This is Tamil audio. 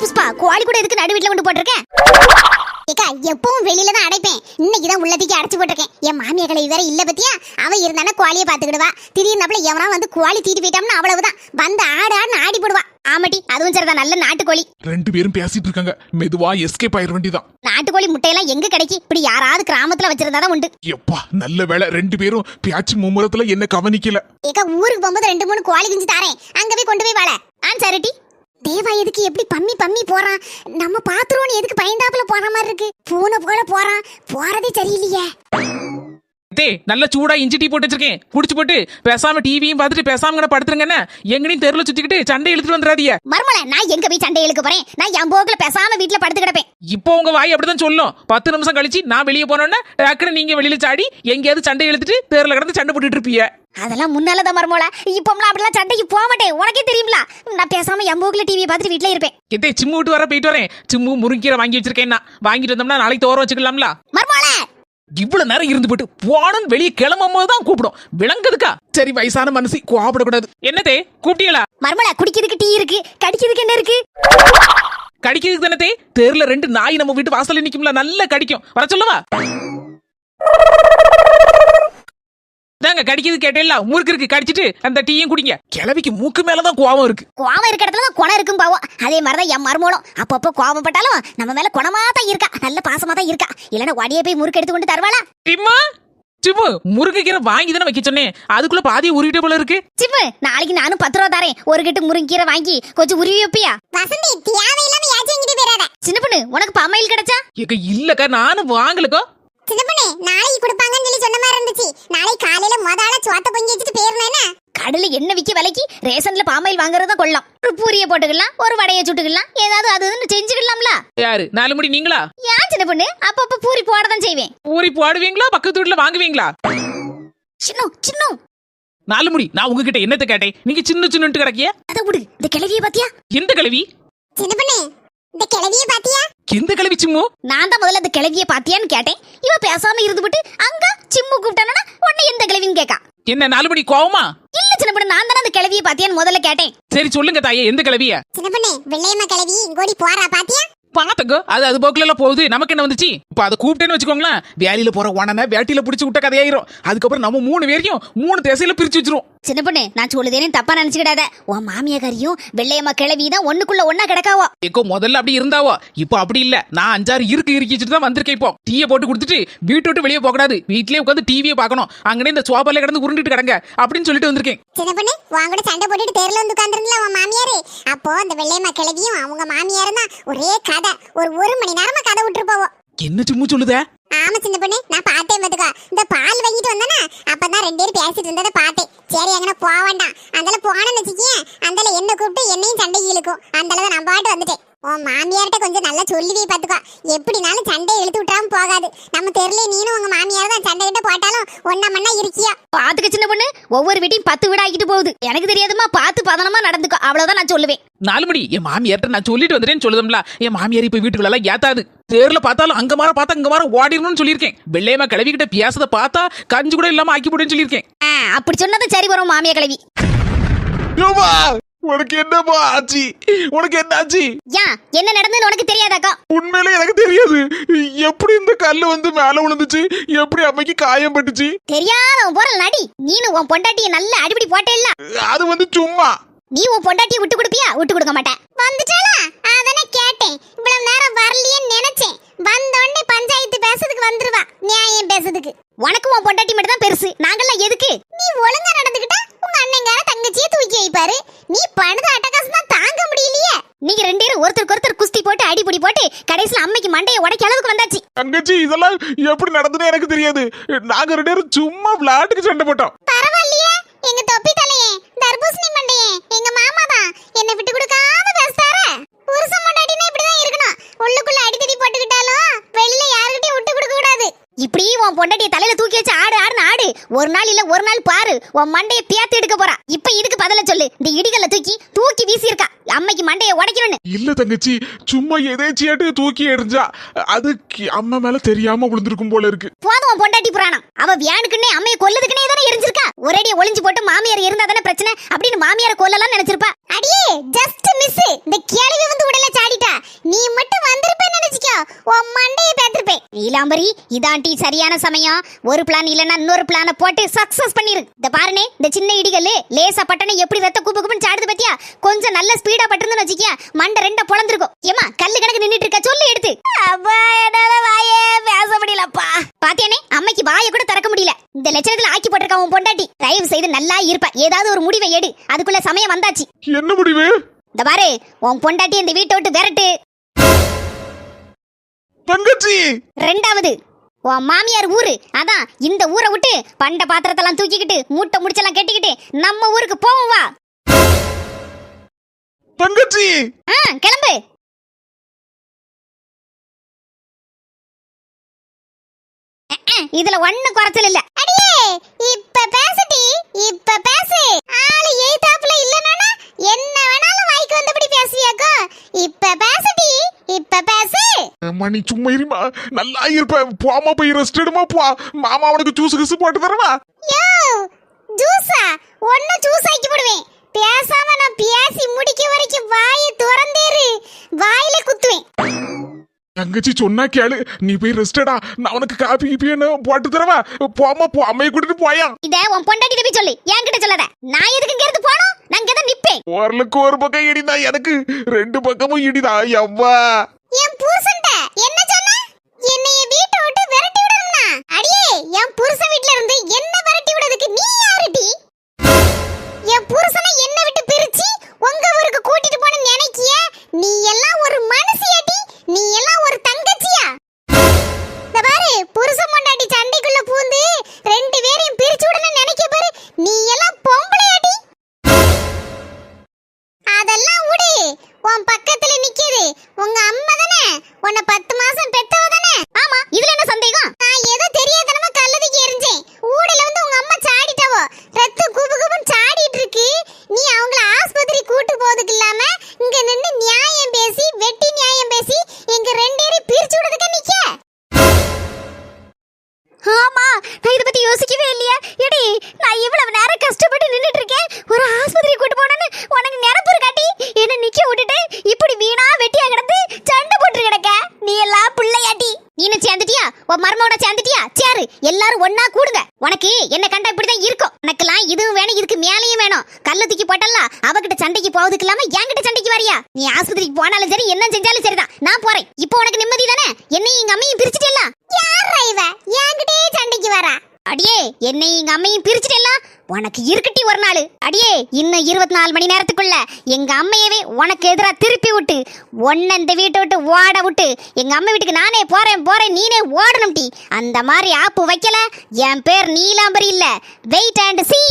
புஷ்பா கோழி கூட எதுக்கு நடு வீட்டுல கொண்டு போட்டிருக்கேன் ஏக்கா எப்பவும் வெளியில தான் அடைப்பேன். இன்னைக்கு தான் உள்ளதுக்கு அடைச்சு போட்டிருக்கேன். என் மாமியா கிளவி வேற இல்ல பத்தியா? அவ இருந்தானா கோழியை பாத்துக்கிடுவா திடீர்னு எவனா வந்து கோழி தீட்டி போயிட்டோம்னா அவ்வளவுதான். வந்து ஆடு ஆடுன்னு ஆடி போடுவா. ஆமாட்டி அதுவும் சரிதான். நல்ல நாட்டுக்கோழி. ரெண்டு பேரும் பேசிட்டு இருக்காங்க. மெதுவா எஸ்கேப் ஆயிர வேண்டியதான் நாட்டுக்கோழி முட்டையெல்லாம் எங்க கிடைக்கும் இப்படி யாராவது கிராமத்துல வச்சிருந்தாதான் உண்டு. எப்பா நல்ல வேலை ரெண்டு பேரும் பேச்சு மும்முரத்துல என்ன கவனிக்கல. ஏக்கா ஊருக்கு போகும்போது ரெண்டு மூணு கோழி குஞ்சு தாரேன். அங்க போய் கொண்டு போய் வாழ. ஆ சரிட்டி. தேவா எதுக்கு எப்படி பம்மி பம்மி போறான்? நம்ம பாத்துருவோன்னு எதுக்கு பயந்தாப்புல போற மாதிரி இருக்கு? பூனை போல போறான். போறதே சரியில்லையே. டே நல்ல சூடா இஞ்சி டீ போட்டு வச்சிருக்கேன். குடிச்சு போட்டு பேசாம டிவியும் பார்த்துட்டு பேசாம கூட படுத்துருங்கண்ணே எங்கனையும் தெருல சுத்திக்கிட்டு சண்டை இழுத்துட்டு வந்துடாதீங்க மர்மல நான் எங்க போய் சண்டை இழுக்க போறேன்? நான் என் போக்குல பேசாம வீட்டுல படுத்து கிடப்பேன். இப்போ உங்க வாய் அப்படிதான் சொல்லும். பத்து நிமிஷம் கழிச்சு நான் வெளியே போனோன்னே டக்குனு நீங்க வெளியில சாடி எங்கேயாவது சண்டை இழுத்துட்டு தெருல கிடந்து சண்டை போட்டுட்டு இருப்பீங்க. அதெல்லாம் முன்னாலதான் மர்மோல இப்போம்லாம் அப்படிலாம் சண்டைக்கு போக மாட்டேன். உனக்கே தெரியுங்களா நான் பேசாம என் போக்குல டிவியை பார்த்துட்டு வீட்டுல இருப்பேன். எத்தே சிம்மு விட்டு வர போயிட்டு வரேன். சிம்மு முருங்கீரை வாங்கி வச்சிருக்கேன் வாங்கிட்டு வந்தோம்னா நாளைக்கு தோற வச்சுக்கலாம்ல. இவ்வளவு நேரம் இருந்து போட்டு போனன்னு வெளியே கிளம்பும் போது தான் கூப்பிடும். விளங்குதுக்கா? சரி வயசான மனசு கோவப்படக்கூடாது. என்னதே கூப்பிட்டீங்களா? மர்மோல குடிக்கிறதுக்கு டீ இருக்கு. கடிக்கிறதுக்கு என்ன இருக்கு? கடிக்கிறதுக்கு தானே தெருல ரெண்டு நாய் நம்ம வீட்டு வாசல்ல நிக்கும்ல நல்லா கடிக்கும். வர சொல்லவா. தாங்க கடிக்கிறது கேட்டேல்ல முறுக்கு இருக்கு கடிச்சிட்டு அந்த டீயும் குடிங்க. கிளவிக்கு மூக்கு மேலதான் கோவம் இருக்கு. கோவம் இருக்க இடத்துல தான் குணம் இருக்கும் பாவம். அதே மாதிரிதான் என் மருமகளும். அப்பப்போ கோவப்பட்டாலும் நம்ம மேல குணமா தான் இருக்கா? நல்ல பாசமா தான் இருக்கா? இல்லைன்னா வடியை போய் முறுக்கு எடுத்து கொண்டு தருவாளா? டிம்மா சிம்மு முருங்கைக்கீரை வாங்கி தானே வைக்க சொன்னேன். அதுக்குள்ள பாதியை உருவிட்ட போல இருக்கு. சிப்பு நாளைக்கு நானும் பத்து ரூபா தரேன். ஒரு கட்டு முருங்கீரை வாங்கி கொஞ்சம் உருவி வைப்பியா? வசந்தி தேவையில்லாம யாச்சும் எங்கிட்டு போயிடாத. சின்ன பொண்ணு உனக்கு பமையல் கிடைச்சா? ஏக்க இல்லக்கா நானும் வாங்கலக்கோ. சின்ன பொண்ணு நாளைக்கு கொடுப்பாங்கன்னு சொல்லி சொன்ன மாதிரி இருந்துச்சு. நாளைக்கு சோத்த பொங்கி வச்சுட்டு போயிருந்தேன் கடல்ல என்ன விக்க விலைக்கு ரேஷன்ல பாமாயில் வாங்குறதா கொள்ளலாம் ஒரு பூரிய போட்டுக்கலாம் ஒரு வடைய சுட்டுக்கலாம் ஏதாவது அது இதுன்னு செஞ்சுக்கலாம்ல. யாரு? நாலு முடி நீங்களா? ஏன் சின்ன பொண்ணு? அப்பப்ப பூரி போடதான் செய்வேன். ஊறி போடுவீங்களா? பக்கத்து வீட்டுல வாங்குவீங்களா? சின்ன சின்ன. நாலு முடி. நான் உங்ககிட்ட என்னத்த கேட்டேன்? நீங்க சின்ன சின்னட்டு கிடக்கிய? அதை விடு. இந்த கிழவிய பாத்தியா? எந்த கிளவி சின்ன பொண்ணு இந்த கிழவிய பாத்தியா? எந்த கிளவி சிம்மு? நான் தான் முதல்ல இந்த கிழவிய பாத்தியான்னு கேட்டேன். இவ பேசாம இருந்துபிட்டு அங்க சிம்மு கூப்பிட்டானா? உடனே எந்த கிழவின்னு கேக்கா. என்ன நாலு மணி கோவமா? இல்ல சின்ன பொண்ணு நான் தானே அந்த கிழவிய பாத்தியான்னு முதல்ல கேட்டேன். சரி சொல்லுங்க தாயே எந்த கிளவிய சின்ன பொண்ணு வெள்ளையம்மா கிழவி இங்கோடி போறா பாத்தியா? பாத்துக்கோ அது அது போக்குல எல்லாம் போகுது. நமக்கு என்ன வந்துச்சு? இப்ப அதை கூப்பிட்டேன்னு வச்சுக்கோங்களேன் வேலையில போற உடனே வேட்டியில பிடிச்சு விட்ட கதையாயிரும். அதுக்கப்புறம் நம்ம மூணு பேரையும் மூணு திசையில பிரிச்சு வச்சிரும். சின்ன பொண்ணு நான் சொல்லுதேன்னு தப்பா நினைச்சுக்கிடாத. உன் மாமியாக்காரியும் வெள்ளையம்மா கிழவி தான் ஒண்ணுக்குள்ள ஒண்ணா கிடக்காவோ? ஏக்கோ முதல்ல அப்படி இருந்தாவோ? இப்போ அப்படி இல்ல. நான் அஞ்சாறு இருக்கு இறுக்கிச்சுட்டு தான் வந்திருக்கேன் இப்போ. டீயை போட்டு கொடுத்துட்டு வீட்டு விட்டு வெளியே போக கூடாது. வீட்லயே உட்காந்து டிவியை பார்க்கணும். அங்கனே இந்த சோபால கிடந்து உருண்டுட்டு கிடங்க. அப்படின்னு சொல்லிட்டு வந்திருக்கேன். சின்ன பொண்ணு உன் கூட சண்டை போட்டுட்டு தேர்ல வந்து உட்காந்துருந்தல உன் மாமியாரு? அப்போ அந்த வெள்ளையம்மா கிழவியும் அவங்க மாமியாரும் தான் ஒரே கதை. ஒரு ஒரு மணி நேரமா கதை விட்டுரு போவோம். என்ன சும்மா சொல்லுதே? ஆமா சின்ன பொண்ணு நான் பார்த்தேன் பாத்துக்கோ. இந்த பால் வாங்கிட்டு வந்தானா அப்பதான் ரெண்டு பேரும் பேசிட்டு இருந்ததை பார்த்தேன். சரி எங்கன போக வேண்டாம். அந்தால போனேன்னு வச்சுக்கேன் அந்தால என்ன கூப்பிட்டு என்னையும் சண்டைக்கு இழுக்கும். அந்தால நான் பாட்டு வந்துட்டேன். உன் மாமியார்கிட்ட கொஞ்சம் நல்லா சொல்லுவே பாத்துக்கோ எப்படினாலும் சண்டையை இழுத்து விட்டாம போகாது. நம்ம தெருல நீனும் உங்க மாமியார் தான் சண்டை கிட்ட போட்டாலும் ஒன்னா மண்ணா இருக்கியா? பாத்துக்க சின்ன பொண்ணு ஒவ்வொரு வீட்டையும் பத்து வீடு ஆக்கிட்டு போகுது. எனக்கு தெரியாதுமா பார்த்து பதனமா நடந்துக்கோ. அவ்வளவுதான் நான் சொல்லுவேன். நாலு மணி என் மாமியார்ட்ட நான் சொல்லிட்டு வந்துட்டேன்னு சொல்லுதம்ல. என் மாமியார் இப்ப வீட்டுக்குள்ள எல்லாம் ஏத்தாது. தேர்ல பார்த்தாலும் அங்க மாற பார்த்தா அங்க மாற ஓடிடணும்னு சொல்லியிருக்கேன். வெள்ளையம்மா கிளவி கிட்ட பேசத பார்த்தா கஞ்சி கூட இல்லாம ஆக்கி போடுன்னு சொல்லியிருக்கேன். அப்படி சொன்னதும் சரி வரும் மாமியா கிழவி. யோபா, உனக்கு என்னப்பா ஆச்சு? உனக்கு என்ன ஆச்சு ஏன் என்ன நடந்ததுன்னு உனக்கு தெரியாதாக்கா? உண்மையிலே எனக்கு தெரியாது. எப்படி இந்த கல்லு வந்து மேல விழுந்துச்சு எப்படி அம்மைக்கு காயம் பட்டுச்சு? தெரியாத போற நடி. நீனு உன் பொண்டாட்டிய நல்ல அடிப்படி போட்டேல்ல? அது வந்து சும்மா. நீ உன் பொண்டாட்டிய விட்டு கொடுப்பியா? விட்டு கொடுக்க மாட்டேன். வந்துட்டாளா? அதானே கேட்டேன். இவ்வளவு நேரம் வரலையேன்னு நினைச்சேன். வந்த உடனே பஞ்சாயத்து பேசுறதுக்கு வந்துருவா. நியாயம் பேசுறதுக்கு. உனக்கு உன் பொண்டாட்டி மட்டும் தான் பெருசு. நாங்கெல்லாம் எதுக்கு? நீ ஒழுங்கா நடந்துக்கிட்டா உங்க அண்ணங்கார தங்கச்சியை தூக்கி வைப்பாரு நீ பணுத அட்டகாசம் தான் தாங்க முடியலையே நீங்க ரெண்டு பேரும் ஒருத்தருக்கு ஒருத்தர் குஸ்தி போட்டு அடிபுடி போட்டு கடைசியில அம்மைக்கு மண்டைய உடைக்க அளவுக்கு வந்தாச்சு. தங்கச்சி இதெல்லாம் எப்படி நடந்ததுன்னு எனக்கு தெரியாது. நாங்க ரெண்டு பேரும் சும்மா விளையாட்டுக்கு சண்டை போட்டோம். பரவாயில்லையே. எங்க தொப்பி தலையே தர்பூசணி மண்டையே. எங்க மாமா தான் என்ன விட்டு கொடுக்காம பேசுறாரு. புருஷன் மண்டாட்டினா இப்படிதான் இருக்கணும். உள்ளுக்குள்ள அடித்தடி போட்டுக்கிட்டாலும் வெளியில யாருக்கிட்டையும் விட்டு கொடுக்க கூடாது. இப்படி உன் பொண்டாட்டிய தலையில தூக்கி வச்சு ஆடு ஆடு ஒரு நாள் இல்ல ஒரு நாள் பாரு. உன் மண்டைய பேத்து எடுக்க போறா. இப்ப இதுக்கு பதில சொல்லு. இந்த இடிகல்ல தூக்கி தூக்கி வீசி இருக்கா அம்மைக்கு மண்டைய உடைக்கணும்னு. இல்ல தங்கச்சி சும்மா எதேச்சியாட்டு தூக்கி எறிஞ்சா அது அம்மா மேல தெரியாம விழுந்திருக்கும் போல இருக்கு. போதும் பொண்டாட்டி புராணம். அவ வியானுக்குன்னே அம்மைய கொல்லதுக்குன்னே தானே எரிஞ்சிருக்கா? ஒரேடி ஒளிஞ்சு போட்டு மாமியார் இருந்தா தானே பிரச்சனை? அப்படின்னு மாமியார கொல்லலாம் நினைச்சிருப்பா. அடியே ஜஸ்ட் மிஸ் இந்த கேள்வி வந்து உடல சாடிட்டா. நீ மட்டும் வந்திருப்பேன்னு நினைச்சுக்கோ. உன் மண்ட நீலாம்பரி இதான் டீ சரியான சமயம். ஒரு பிளான் இல்லைன்னா இன்னொரு பிளான போட்டு சக்சஸ் பண்ணிரு. இந்த பாருனே இந்த சின்ன இடிகள் லேசா பட்டனை எப்படி ரத்த குப்பு குப்புன்னு சாடுது பத்தியா? கொஞ்சம் நல்ல ஸ்பீடா பட்டிருந்துன்னு வச்சுக்கியா மண்டை ரெண்ட பொழந்திருக்கும் ஏமா கல்லு கணக்கு நின்னுட்டு இருக்க? சொல்லு எடுத்து. வாயே பேச முடியலப்பா. பாத்தியானே அம்மைக்கு வாயை கூட திறக்க முடியல. இந்த லட்சணத்துல ஆக்கி போட்டிருக்க உன் பொண்டாட்டி. தயவு செய்து நல்லா இருப்ப. ஏதாவது ஒரு முடிவை எடு. அதுக்குள்ள சமயம் வந்தாச்சு. என்ன முடிவு? இந்த பாரு உன் பொண்டாட்டி இந்த வீட்டை விட்டு விரட்டு. தங்கச்சி! ரெண்டாவது உன் மாமியார் ஊரு. அதான் இந்த ஊரை விட்டு பண்ட பாத்திரத்தெல்லாம் தூக்கிக்கிட்டு மூட்டை முடிச்செல்லாம் கட்டிக்கிட்டு நம்ம ஊருக்கு போவோம் வா. தங்கச்சி! ஆ கிளம்பு. அஹ், அஹ், இதுல ஒண்ணு குறைச்சல் இல்ல. அடியே இப்ப பேசுடி இப்ப பேசு ஆளு எய்தாப்புல இல்லனா என்ன வேணாலும் வாய்க்கு வந்தபடி பேசுவியாக்கோ இப்ப பேசுடி இப்ப நீ சும்மா இருமா. நல்லா இருப்ப. போமா போய் ரெஸ்ட் எடுமா போ. மாமா அவனுக்கு ஜூஸ் கிசு போட்டு தரவா? யோ ஜூஸா ஒன்னு ஜூஸ் ஆக்கி போடுவேன். பேசாம நான் பேசி முடிக்க வரைக்கும் வாயை திறந்தேரு வாயில குத்துவேன். தங்கச்சி சொன்னா கேளு. நீ போய் ரெஸ்டடா நான் உனக்கு காபி கீப்பின்னு போட்டு தரவா? போமா போ. அம்மையை கூட்டிட்டு போயா? இத உன் பொண்டாட்டி போய் சொல்லு. என்கிட்ட சொல்லாத. நான் எதுக்கு இங்க இருந்து போனோம் நான் இங்க தான் நிப்பேன். ஓரலுக்கு ஒரு பக்கம் இடிதா எனக்கு. ரெண்டு பக்கமும் இடிதா எவ்வா? என் என்ன சொன்ன நான் இவ்வளவு நேரம் கஷ்டப்பட்டு நின்னுட்டு இருக்கேன். ஒரு ஆஸ்பத்திரி கூட்டு போனேன்னு உனக்கு நிரப்பு காட்டி என்ன நிக்க விட்டுட்டு இப்படி வீணா வெட்டியா கிடந்து சண்டை போட்டு கிடக்க? நீ எல்லாம் பிள்ளையாட்டி. நீனு சேர்ந்துட்டியா? உன் மருமோட சேர்ந்துட்டியா? சேரு. எல்லாரும் ஒன்னா கூடுங்க. உனக்கு என்ன கண்டா இப்படிதான் இருக்கும். உனக்கெல்லாம் இதுவும் வேணும் இதுக்கு மேலேயும் வேணும். கல்ல தூக்கி போட்டல அவகிட்ட சண்டைக்கு போவதுக்கு இல்லாம என்கிட்ட சண்டைக்கு வரியா? நீ ஆஸ்பத்திரிக்கு போனாலும் சரி என்ன செஞ்சாலும் சரிதான். நான் போறேன். இப்போ உனக்கு நிம்மதி தானே என்னையும் எங்க அம்மையும் பிரிச்சுட்டேல யாரா இவ? என்கிட்டயே சண்டைக்கு வரா? அடியே என்னை எங்க அம்மையும் பிரிச்சுட்டேல்ல உனக்கு இருக்கட்டி ஒரு நாள் அடியே இன்னும் இருபத்தி நாலு மணி நேரத்துக்குள்ள எங்க அம்மையவே உனக்கு எதிராக திருப்பி விட்டு ஒன்ன இந்த வீட்டை விட்டு ஓட விட்டு எங்க அம்மா வீட்டுக்கு நானே போறேன் போறேன் நீனே ஓடணும் டி அந்த மாதிரி ஆப்பு வைக்கல என் பேர் நீலாம்பரி இல்ல வெயிட் அண்ட் சீ